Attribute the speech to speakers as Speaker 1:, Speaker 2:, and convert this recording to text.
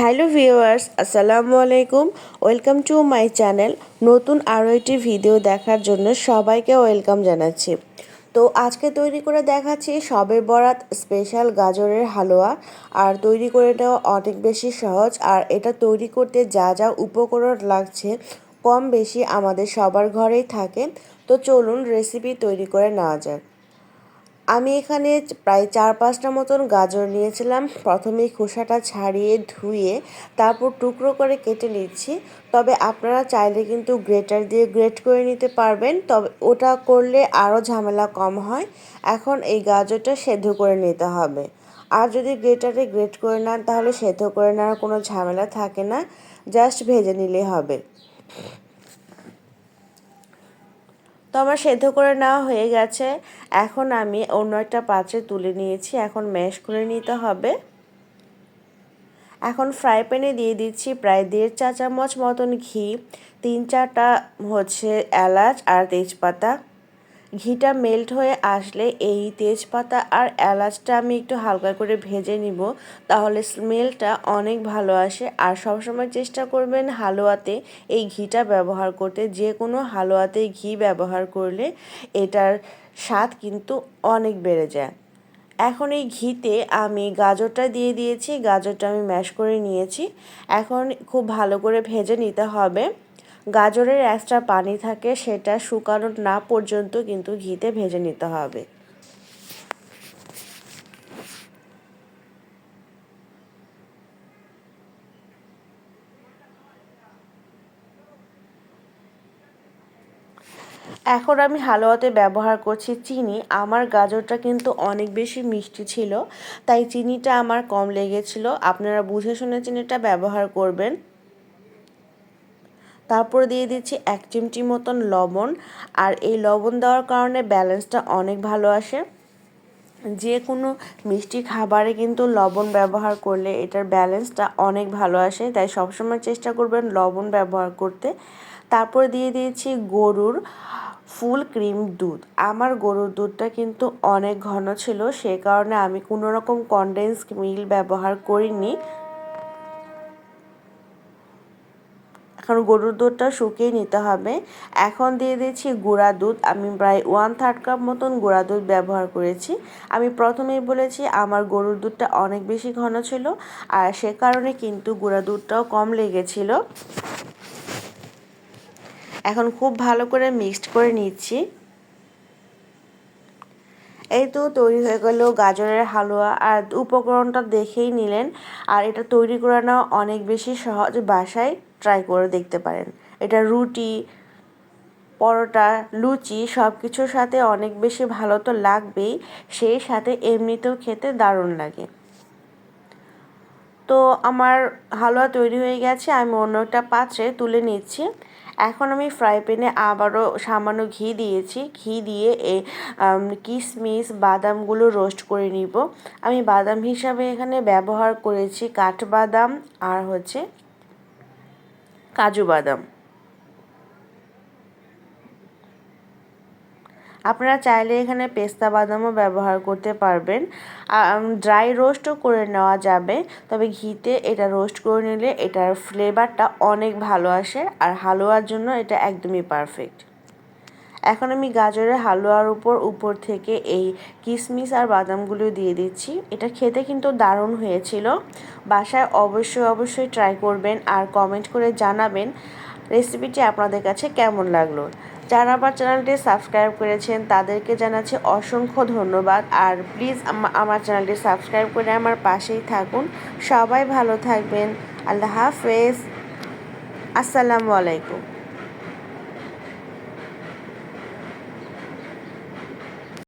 Speaker 1: Hello viewers, আসসালামু আলাইকুম। Welcome to my channel. নতুন আরও একটি ভিডিও দেখার জন্য সবাইকে ওয়েলকাম জানাচ্ছি। তো আজকে তৈরি করে দেখাচ্ছি সবে বরাত স্পেশাল গাজরের হালুয়া। আর তৈরি করে নেওয়া অনেক বেশি সহজ। আর এটা তৈরি করতে যা যা উপকরণ লাগছে কম বেশি আমাদের সবার ঘরেই থাকে। তো চলুন রেসিপি তৈরি করে নেওয়া যাক। আমি এখানে প্রায় চার পাঁচটা মতন গাজর নিয়েছিলাম। প্রথমে খোসাটা ছাড়িয়ে ধুয়ে তারপর টুকরো করে কেটে নিচ্ছি। তবে আপনারা চাইলে কিন্তু গ্রেটার দিয়ে গ্রেট করে নিতে পারবেন। তবে ওটা করলে আরও ঝামেলা কম হয়। এখন এই গাজরটা সেদ্ধ করে নিতে হবে। আর যদি গ্রেটারে গ্রেট করে নেন, তাহলে সেদ্ধ করে নেওয়ার কোনো ঝামেলা থাকে না। জাস্ট ভেজে নিলে হবে। তো আমার সেদ্ধ করে নেওয়া হয়ে গেছে। এখন আমি অন্য একটা পাত্রে তুলে নিয়েছি। এখন ম্যাশ করে নিতে হবে। এখন ফ্রাই প্যানে দিয়ে দিচ্ছি প্রায় দেড় চা চামচ মতন ঘি, তিন চারটা হচ্ছে এলাচ আর তেজপাতা। ঘিটা মেল্ট হয়ে আসলে এই তেজপাতা আর এলাচটা আমি একটু হালকা করে ভেজে নিব, তাহলে স্মেলটা অনেক ভালো আসে। আর সবসময় চেষ্টা করবেন হালুয়াতে এই ঘিটা ব্যবহার করতে, যে কোনো হালুয়াতে ঘি ব্যবহার করলে এটার স্বাদ কিন্তু অনেক বেড়ে যায়। এখন এই ঘিতে আমি গাজরটা দিয়ে দিয়েছি, গাজরটা আমি ম্যাশ করে নিয়েছি। এখন খুব ভালো করে ভেজে নিতে হবে। গাজরের এক্সট্রা পানি থাকে, সেটা শুকানো না পর্যন্ত কিন্তু ঘিতে ভেজে নিতে হবে। এখন আমি হালুয়াতে ব্যবহার করছি চিনি। আমার গাজরটা কিন্তু অনেক বেশি মিষ্টি ছিল, তাই চিনিটা আমার কম লেগেছিল। আপনারা বুঝে শুনে চিনিটা ব্যবহার করবেন। তারপর দিয়ে দিচ্ছি এক চিমটি মতন লবণ আর এই লবণ দেওয়ার কারণে ব্যালেন্সটা অনেক ভালো আসে। যে কোনো মিষ্টি খাবারে কিন্তু লবণ ব্যবহার করলে এটার ব্যালেন্সটা অনেক ভালো আসে, তাই সবসময় চেষ্টা করবেন লবণ ব্যবহার করতে। তারপর দিয়ে দিয়েছি গরুর ফুল ক্রিম দুধ। আমার গরুর দুধটা কিন্তু অনেক ঘন ছিল, সে কারণে আমি কোনো রকম কনডেন্স মিল ব্যবহার করিনি। এখন গরুর দুধটা শুকিয়ে নিতে হবে। এখন দিয়ে দিচ্ছি গুঁড়া দুধ। আমি প্রায় ওয়ান থার্ড কাপ মতন গুঁড়া দুধ ব্যবহার করেছি। আমি প্রথমেই বলেছি, আমার গরুর দুধটা অনেক বেশি ঘন ছিল আর সে কারণে কিন্তু গুঁড়া দুধটাও কম লেগেছিল। এখন খুব ভালো করে মিক্সড করে নিচ্ছি। এই তো তৈরি হয়ে গেল গাজরের হালুয়া। আর উপকরণটা দেখেই নিলেন। আর এটা তৈরি করানো অনেক বেশি সহজ বাসায়। ট্রাই করে দেখতে পারেন। এটা রুটি, পরোটা, লুচি সব কিছুর সাথে অনেক বেশি ভালো তো লাগবেই, সেই সাথে এমনিতেও খেতে দারুণ লাগে। তো আমার হালুয়া তৈরি হয়ে গেছে, আমি অন্য একটা পাত্রে তুলে নিচ্ছি। এখন আমি ফ্রাই প্যানে আবারও সামান্য ঘি দিয়েছি। ঘি দিয়ে এ কিশমিশ বাদামগুলো রোস্ট করে নিব। আমি বাদাম হিসাবে এখানে ব্যবহার করেছি কাঠবাদাম আর হচ্ছে কাজু বাদাম। আপনারা চাইলে এখানে পেস্তা বাদামও ব্যবহার করতে পারবেন। ড্রাই রোস্টও করে নেওয়া যাবে, তবে ঘিতে এটা রোস্ট করে নিলে এটার ফ্লেভারটা অনেক ভালো আসে, আর হালুয়ার জন্য এটা একদমই পারফেক্ট এখন আমি গাজরের হালুয়ার উপর উপর থেকে এই কিশমিশ আর বাদামগুলো দিয়ে দিচ্ছি। এটা খেতে কিন্তু দারুণ হয়েছিল। বাসায় অবশ্যই অবশ্যই ট্রাই করবেন আর কমেন্ট করে জানাবেন রেসিপিটি আপনাদের কাছে কেমন লাগল। যারা আমার চ্যানেলটি সাবস্ক্রাইব করেছেন, তাদেরকে জানাচ্ছি অসংখ্য ধন্যবাদ। আর প্লিজ আমার চ্যানেলটি সাবস্ক্রাইব করে আমার পাশেই থাকুন। সবাই ভালো থাকবেন। আল্লাহ হাফেজ। আসসালামু আলাইকুম।